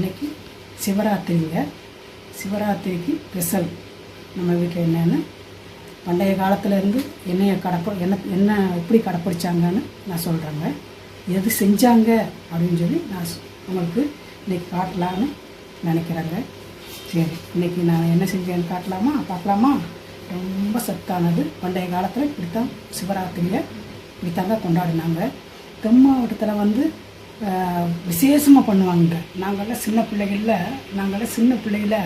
இன்னைக்கு சிவராத்திரிங்க. சிவராத்திரிக்கு ஸ்பெஷல் நம்ம வீட்டில் என்னென்னு? பண்டைய காலத்துலேருந்து என்னைய கடப்ப என்ன என்ன எப்படி கடைப்பிடிச்சாங்கன்னு நான் சொல்கிறேங்க எது செஞ்சாங்க அப்படின்னு சொல்லி நான் சொ- உங்களுக்கு இன்னைக்கு காட்டலான்னு நினைக்கிறேங்க. சரி இன்னைக்கு நான் என்ன செஞ்சேன்னு காட்டலாமா? பார்க்கலாமா? ரொம்ப சத்தானது. பண்டைய காலத்தில் இப்படித்தான் சிவராத்திரியை இப்படித்தாங்க கொண்டாடினாங்க. தென் மாவட்டத்தில் வந்து விசேஷமாக பண்ணுவாங்க. நாங்கள்லாம் சின்ன பிள்ளைகளில் நாங்கள்லாம் சின்ன பிள்ளையில்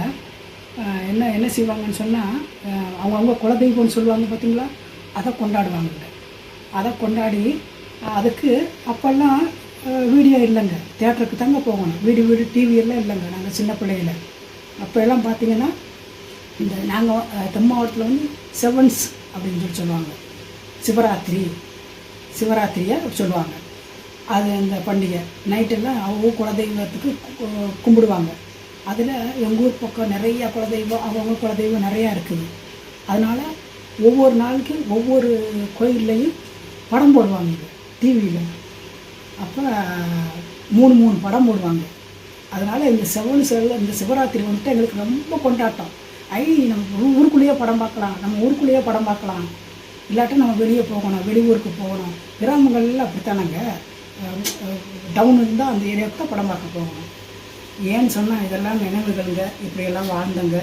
என்ன என்ன செய்வாங்கன்னு சொன்னால் அவங்கவுங்க குலதெய்வம்னு சொல்லுவாங்க பார்த்தீங்களா அதை கொண்டாடுவாங்க. அதை கொண்டாடி அதுக்கு அப்போல்லாம் வீடியோ இல்லைங்க. தேட்டருக்கு தாங்க போகணும். வீடு வீடு டிவி எல்லாம் இல்லைங்க. நாங்கள் சின்ன பிள்ளையில். அப்போ எல்லாம் பார்த்தீங்கன்னா இந்த நாங்கள் தென் மாவட்டத்தில் வந்து செவன்ஸ் அப்படின்னு சொல்லி சொல்லுவாங்க. சிவராத்திரி. சிவராத்திரியை சொல்லுவாங்க. அது அந்த பண்டிகை. நைட்டெல்லாம் அவங்க குலதெய்வத்துக்கு கும்பிடுவாங்க. அதில் எங்கள் ஊர் பக்கம் நிறைய குலதெய்வம் அவங்கவுங்க குலதெய்வம் நிறையா இருக்குது. அதனால் ஒவ்வொரு நாளைக்கும் ஒவ்வொரு கோயில்லையும் படம் போடுவாங்க டிவியில் அப்போ மூணு மூணு படம் போடுவாங்க. அதனால் இந்த செவன் செல்ல இந்த சிவராத்திரி வந்துட்டு எங்களுக்கு ரொம்ப கொண்டாட்டம். ஐ நம்ம ஊருக்குள்ளேயே படம் பார்க்கலாம் நம்ம ஊருக்குள்ளேயே படம் பார்க்கலாம். இல்லாட்டி நம்ம வெளியே போகணும் வெளியூருக்கு போகணும். கிராமங்கள்லாம் அப்படித்தானங்க? டவுன் இருந்தால் அந்த ஏரியாவுக்கு தான் படம் பார்க்க போகணும் ஏன்னு சொன்னால் இதெல்லாம் நினைவுகள்ங்க இப்படியெல்லாம் வாழ்ந்தங்க.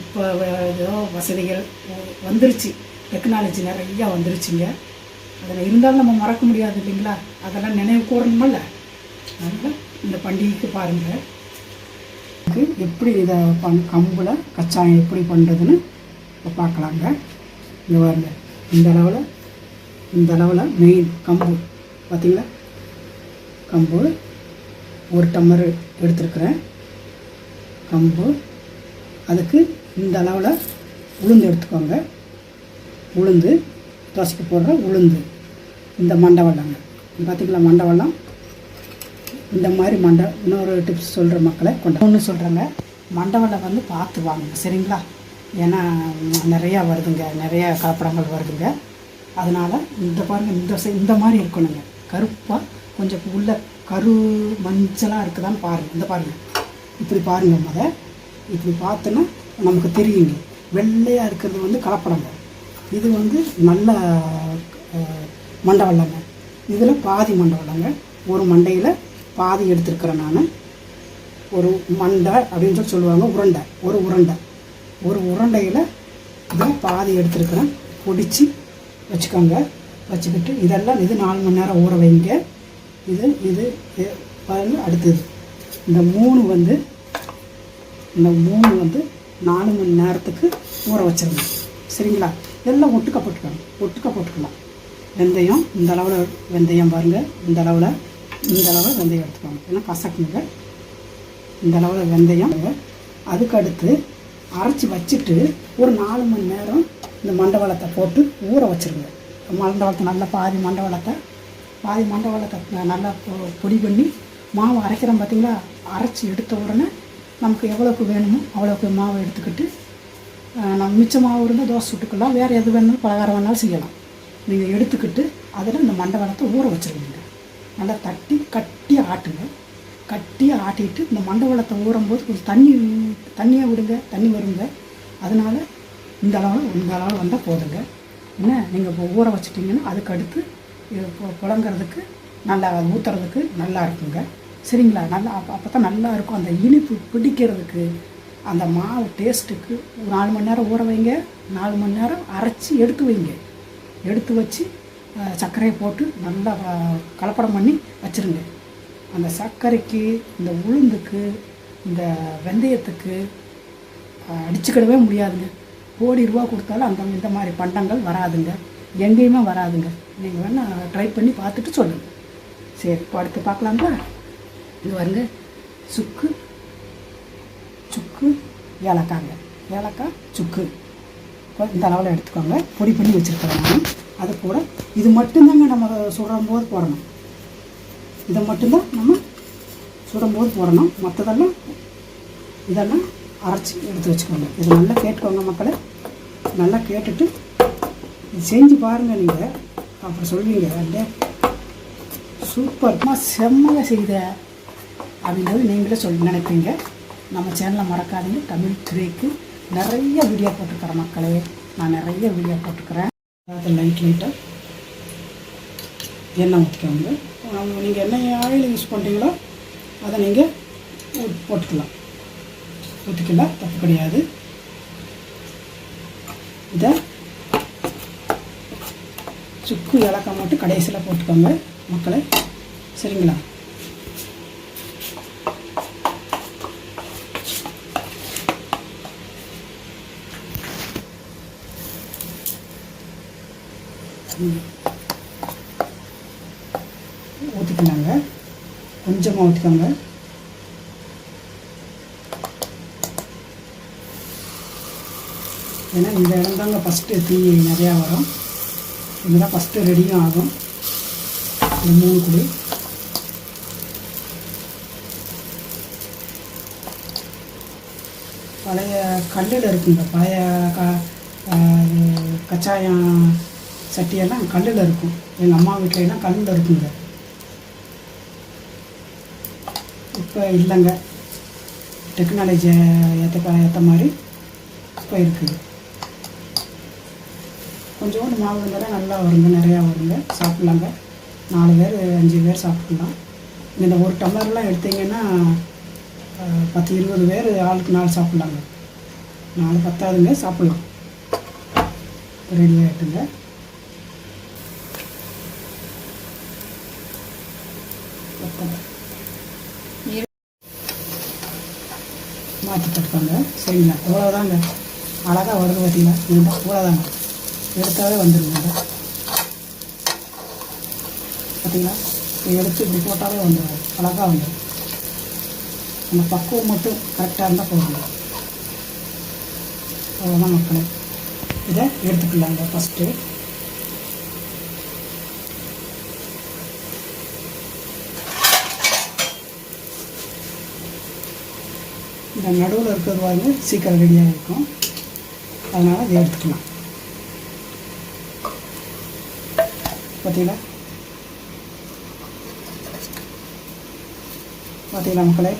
இப்போ ஏதோ வசதிகள் வந்துருச்சு. டெக்னாலஜி நிறையா வந்துருச்சுங்க. அதில் இருந்தாலும் நம்ம மறக்க முடியாது இல்லைங்களா? அதெல்லாம் நினைவு கூறணுமல்ல? அதனால் இந்த பண்டிகைக்கு பாருங்கள் எப்படி இதை பண் கம்பில் கச்சாயம் எப்படி பண்ணுறதுன்னு இப்போ பார்க்கலாங்க. இங்கே பாருங்கள் இந்த அளவில் இந்த அளவில் மெயின் கம்பு. பார்த்தீங்களா கம்பு ஒரு டம்மர் எடுத்துருக்குறேன். கம்பு அதுக்கு இந்த அளவில் உளுந்து எடுத்துக்கோங்க. உளுந்து தோசைக்கு போடுற உளுந்து. இந்த மண்டவெல்லங்க பார்த்தீங்களா மண்டவெல்லம் இந்த மாதிரி மண்டை இன்னொரு டிப்ஸ் சொல்கிற மக்களை கொண்டு ஒன்று சொல்கிறேங்க மண்டவலை வந்து பார்த்து வாங்குங்க சரிங்களா? ஏன்னா நிறையா வருதுங்க நிறையா கலப்படங்கள் வருதுங்க. அதனால் இந்த பாருங்கள் இந்த இந்த மாதிரி இருக்கணுங்க. கருப்பாக கொஞ்சம் உள்ள கரு மஞ்சளாக இருக்குதான்னு பாருங்கள் இந்த பாருங்கள் இப்படி பாருங்கள் முத. இப்படி பார்த்தோன்னா நமக்கு தெரியுங்க. வெள்ளையாக இருக்கிறது வந்து கலப்படங்க. இது வந்து நல்ல மண்டை மண்டவெல்லங்க இதில் பாதி மண்டவெல்லங்க ஒரு மண்டையில் பாதி எடுத்துருக்குறேன் நான். ஒரு மண்டை அப்படின்னு சொல்லி சொல்லுவாங்க. உருண்டை. ஒரு உருண்டை. ஒரு உருண்டையில் இதில் பாதி எடுத்துருக்குறேன். பொடிச்சு வச்சுக்கோங்க. வச்சுக்கிட்டு இதெல்லாம் இது நாலு மணி நேரம் ஊற வைங்க. இது இது பாருங்கள் அடுத்தது. இந்த மூணு வந்து இந்த மூணு வந்து நாலு மணி நேரத்துக்கு ஊற வச்சிருங்க சரிங்களா? எல்லாம் ஒட்டுக்க போட்டுக்கோங்க ஒட்டுக்க போட்டுக்கலாம். வெந்தயம் இந்த அளவில் வெந்தயம் பாருங்கள் இந்த அளவில் இந்த அளவில் வெந்தயம் எடுத்துக்கோங்க. ஏன்னா கசக்குங்க. இந்த அளவில் வெந்தயம் அதுக்கடுத்து அரைச்சி வச்சுட்டு ஒரு நாலு மணி நேரம் இந்த மண்டவளத்தை போட்டு ஊற வச்சுருங்க. மண்டவளத்தை நல்லா பாதி மண்டவளத்தை பாதி மண்டவளை ந- நல்லா பொ- பொடி பண்ணி மாவு அரைக்கிறோம் பார்த்தீங்களா அரைச்சி எடுத்த உடனே நமக்கு எவ்வளோக்கு வேணுமோ அவ்வளோக்கு மாவு எடுத்துக்கிட்டு நம் நம்ம மிச்ச மாவு இருந்தால் தோசை சுட்டுக்கலாம். வேறு எது வேணாலும் பலகாரம் வேணாலும் செய்யலாம். நீங்கள் எடுத்துக்கிட்டு அதில் இந்த மண்டவளத்தை ஊற வச்சிருவீங்க. நல்லா தட்டி கட்டியாக ஆட்டுங்க. கட்டியாக ஆட்டிட்டு இந்த மண்டவளத்தை ஊறும்போது கொஞ்சம் தண்ணி தண்ணியாக விடுங்க. தண்ணி வருங்க. அதனால் இந்த அளவு இந்த அளவு வந்தால் போதுங்க. என்ன? நீங்கள் இப்போ ஊற வச்சிட்டிங்கன்னா அதுக்கு அடுத்து இது புழங்குறதுக்கு நல்லா ஊற்றுறதுக்கு நல்லா இருக்குங்க. சரிங்களா? நல்லா அப்போ அப்போ தான் நல்லா இருக்கும். அந்த இனிப்பு பிடிக்கிறதுக்கு அந்த மாவு டேஸ்ட்டுக்கு ஒரு நாலு மணி நேரம் ஊற வைங்க. நாலு மணி நேரம் அரைச்சி எடுத்து வைங்க. எடுத்து வச்சு சர்க்கரையை போட்டு நல்லா கலப்படம் பண்ணி வச்சிருங்க. அந்த சர்க்கரைக்கு இந்த உளுந்துக்கு இந்த வெந்தயத்துக்கு அடிச்சுக்கிடவே முடியாதுங்க. கோடி ரூபா கொடுத்தாலும் அந்த இந்த மாதிரி பண்டங்கள் வராதுங்க. எங்கேயுமே வராதுங்க. நீங்கள் வேணால் ட்ரை பண்ணி பார்த்துட்டு சொல்லுங்கள் சரி இப்போ அடுத்து பார்க்கலாங்களா? இது வந்து சுக்கு சுக்கு ஏலக்காங்க. ஏலக்காய் சுக்கு. இப்போ இந்த அளவில் எடுத்துக்கோங்க. பொடி பண்ணி வச்சுருக்கிறோம் நான். அது கூட இது மட்டும்தாங்க நம்ம சுடும் போது போடணும். இதை மட்டும்தான் நம்ம சுடும் போது போடணும். மற்றதெல்லாம் இதெல்லாம் அரைச்சி எடுத்து வச்சுக்கோங்க. இது நல்லா கேட்டுக்கோங்க மக்களை. நல்லா கேட்டுட்டு இது செஞ்சு பாருங்கள் நீங்கள் அப்புறம் சொல்வீங்க அப்படியே சூப்பர்மா செம்மையாக செய்த அப்படின்றது நீங்களே சொல்லி நினைப்பீங்க. நம்ம சேனலை மறக்காதீங்க. தமிழ் துறைக்கு நிறைய வீடியோ போட்டுக்கிறேன் மக்களே. நான் நிறைய வீடியோ போட்டுக்கிறேன் அதாவது லைட் லைட்டாக எண்ணெய் ஊற்றிக்கோங்க நீங்கள் என்ன ஆயில் யூஸ் பண்ணுறீங்களோ அதை நீங்கள் போட்டுக்கலாம். ஊற்றிக்கலாம் தப்பு கிடையாது. இதை சுக்கு ஏலக்காய் மட்டும் கடைசியில் போட்டுக்கோங்க மக்களை. சரிங்களா? ஊற்றிக்கலாங்க கொஞ்சமாக ஊற்றிக்கோங்க ஏன்னா இந்த இடம் தாங்க ஃபஸ்ட்டு தீ நிறையா வரும். இதுதான் ஃபஸ்ட்டு ரெடியும் ஆகும். இந்த மூணு குழி. பழைய கல்லில் இருக்குங்க பழைய க கச்சாயம் சட்டியெல்லாம் கல்லில் இருக்கும். எங்கள் அம்மா வீட்டிலலாம் கல்லில் இருக்குங்க. இப்போ இல்லைங்க. டெக்னாலஜி ஏற்ற ஏற்ற மாதிரி இப்போ இருக்குது. கொஞ்சோண்டு மாவு இருந்தாலும் நல்லா வருங்க நிறையா வருங்க. சாப்பிட்லாங்க. நாலு பேர் அஞ்சு பேர் சாப்பிட்லாம். இந்த ஒரு டம்ளர்லாம் எடுத்தீங்கன்னா பத்து இருபது பேர் ஆளுக்கு நாலு சாப்பிட்லாங்க. நாலு பத்தாதுங்க சாப்பிட்லாம். ரெடி ஆகிட்டுங்க மாற்றி போட்டுக்கோங்க. சரிங்களா? அவ்வளோதாங்க அழகாக வருது பார்த்தீங்களா இதுதான் அவ்வளோதாங்க எடுத்தாவே வந்துருங்க. பார்த்தீங்களா இதை எடுத்து இப்படி போட்டாலே வந்துடும் அழகாக வந்துடும் அந்த பக்குவம் மட்டும் கரெக்டாக இருந்தால் போதுங்க. அவ்வளோதான் மக்களே. இதை எடுத்துக்கலாங்க ஃபஸ்ட்டு இந்த நடுவில் இருக்கிறது வாங்க சீக்கிரம் ரெடியாக இருக்கும் அதனால் இதை எடுத்துக்கலாம். பார்த்தீங்களா பார்த்தீங்களா மக்களே.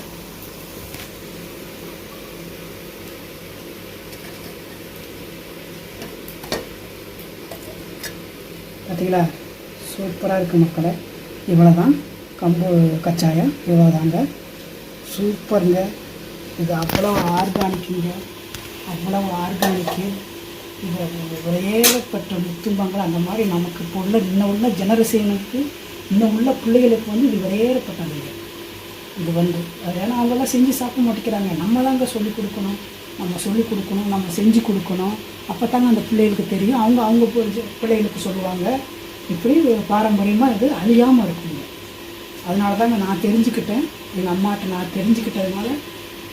பார்த்தீங்களா சூப்பராக இருக்குது மக்களை. இவ்வளோ தான் கம்பு கச்சாயம் இவ்வளோ தாங்க சூப்பருங்க இது அவ்வளோ ஆர்கானிக்குங்க அவ்வளோ ஆர்கானிக்கு ஏகப்பட்ட முத்தும்பங்கள் அந்த மாதிரி நமக்கு இப்போ உள்ள இன்னும் உள்ள ஜெனரேஷனுக்கு இன்னும் உள்ள பிள்ளைகளுக்கு வந்து இது விரையேறப்பட்டதுங்க இது வந்து அது ஏன்னா அவங்கெல்லாம் செஞ்சு சாப்பிட மாட்டேங்கிறாங்க. நம்ம தாங்க சொல்லிக் கொடுக்கணும். நம்ம சொல்லிக் கொடுக்கணும் நம்ம செஞ்சு கொடுக்கணும். அப்போ தாங்க அந்த பிள்ளைகளுக்கு தெரியும். அவங்க அவங்க பிள்ளைகளுக்கு சொல்லுவாங்க. இப்படி பாரம்பரியமாக இது அழியாமல் இருக்குங்க. அதனால தாங்க நான் தெரிஞ்சுக்கிட்டேன். எங்கள் அம்மாட்ட நான் தெரிஞ்சுக்கிட்டதுனால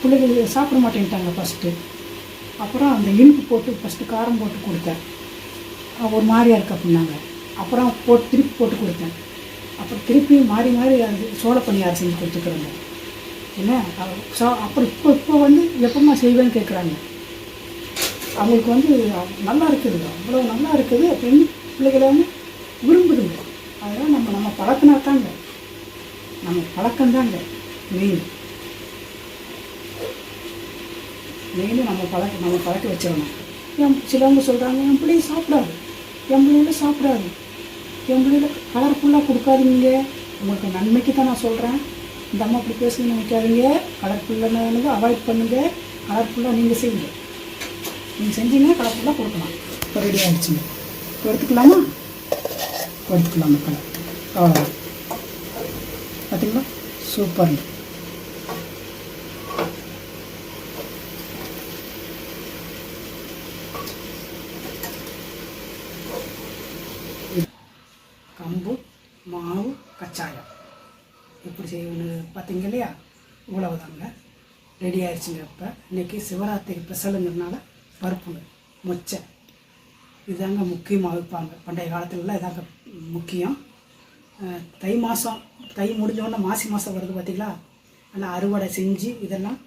பிள்ளைகள் சாப்பிட மாட்டேன்ட்டாங்க ஃபஸ்ட்டு அப்புறம் அந்த இனிப்பு போட்டு ஃபஸ்ட்டு காரம் போட்டு கொடுத்தேன். ஒரு மாதிரியாக இருக்கு அப்படின்னாங்க. அப்புறம் போட்டு திருப்பி போட்டு கொடுத்தேன். அப்புறம் திருப்பி மாறி மாறி அது சோள பணியாரம் செஞ்சு கொடுத்துக்கிறாங்க. என்ன? சோ- அப்புறம் இப்போ இப்போ வந்து எப்பமா செய்வேன்னு கேட்குறாங்க அவங்களுக்கு வந்து நல்லா இருக்குது. அவ்வளோ நல்லா இருக்குது. அப்படின்னு பிள்ளைகளை வந்து விரும்புதுங்க அதெல்லாம் நம்ம நம்ம பழக்கினா தாங்க நம்ம பழக்கம்தாங்க. மெயின் மெயின் நம்ம பழக்க நம்ம பழக்க வச்சிடணும். என் சிலவங்க சொல்கிறாங்க என் பிள்ளைய சாப்பிடாது. என் பிள்ளையில சாப்பிடாது. என் பிள்ளையில கலர்ஃபுல்லாக கொடுக்காதீங்க. உங்களுக்கு நன்மைக்கு தான் நான் சொல்கிறேன் இந்த அம்மா அப்படி பேசுன்னு நினைக்காதீங்க. கலர்ஃபுல்லானது அவாய்ட் பண்ணுங்கள் கலர்ஃபுல்லாக நீங்கள் செய்யுங்க. நீங்கள் செஞ்சீங்கன்னா கலர்ஃபுல்லாக கொடுக்கலாம். இப்போ ரெடி ஆகிடுச்சுங்க இப்போ எடுத்துக்கலாமா? எடுத்துக்கலாம் மக்கள். அவ்வளோதான் பார்த்தீங்களா? சூப்பர் கம்பு மாவு கச்சாயம். எப்படி செய்யணும் பார்த்தீங்க இல்லையா? இவ்வளவுதாங்க. ரெடி ஆயிடுச்சுங்க இப்போ. இன்றைக்கி சிவராத்திரி ஸ்பெஷலுங்கிறதுனால பருப்புங்க மொச்சை. இதுதாங்க முக்கியமாக வைப்பாங்க. பண்டைய காலத்துலலாம் இதாங்க முக்கியம். தை மாதம் தை முடிஞ்சோடனே மாசி மாதம் வருது பார்த்தீங்களா? நல்லா அறுவடை செஞ்சு இதெல்லாம்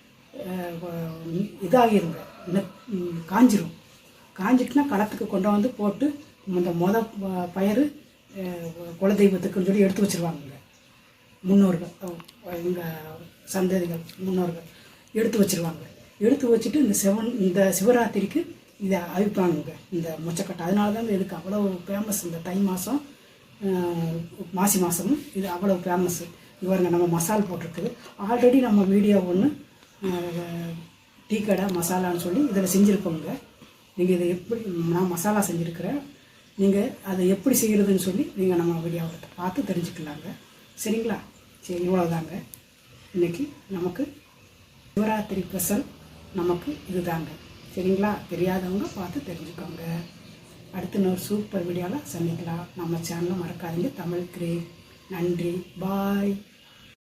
இதாகிருங்க. காஞ்சிரும். காஞ்சிட்டுனா களத்துக்கு கொண்டு வந்து போட்டு இந்த மொத ப- பயிர் குலதெய்வத்துக்குன்னு சொல்லி எடுத்து வச்சிருவாங்க முன்னோர்கள் எங்கள் சந்ததிகள் முன்னோர்கள் எடுத்து வச்சுருவாங்க. எடுத்து வச்சுட்டு இந்த சிவன் இந்த சிவராத்திரிக்கு இதை அவிப்பாங்க இந்த மொச்சக்கட்டை. அதனால தான் இதுக்கு அவ்வளோ ஃபேமஸ் இந்த தை மாதம் மாசி மாதமும் இது அவ்வளோ ஃபேமஸ் இவருங்க நம்ம மசால் போட்டிருக்குது. ஆல்ரெடி நம்ம வீடியோ ஒன்று டீ கடை மசாலான்னு சொல்லி இதில் செஞ்சுருக்கோங்க. நீங்கள் இதை எப்படி நான் மசாலா செஞ்சுருக்கிறேன். நீங்கள் அதை எப்படி செய்கிறதுன்னு சொல்லி நீங்கள் நம்ம வீடியோவை பார்த்து தெரிஞ்சுக்கலாங்க. சரிங்களா? சரி இவ்வளோதாங்க இன்றைக்கி நமக்கு சிவராத்திரி ஸ்பெஷல் நமக்கு இதுதாங்க. சரிங்களா? தெரியாதவங்க பார்த்து தெரிஞ்சுக்கோங்க. அடுத்து இன்னொரு சூப்பர் வீடியோவில் சந்திக்கலாம். நம்ம சேனலை மறக்காதீங்க. தமிழ் கிரே. நன்றி. பாய்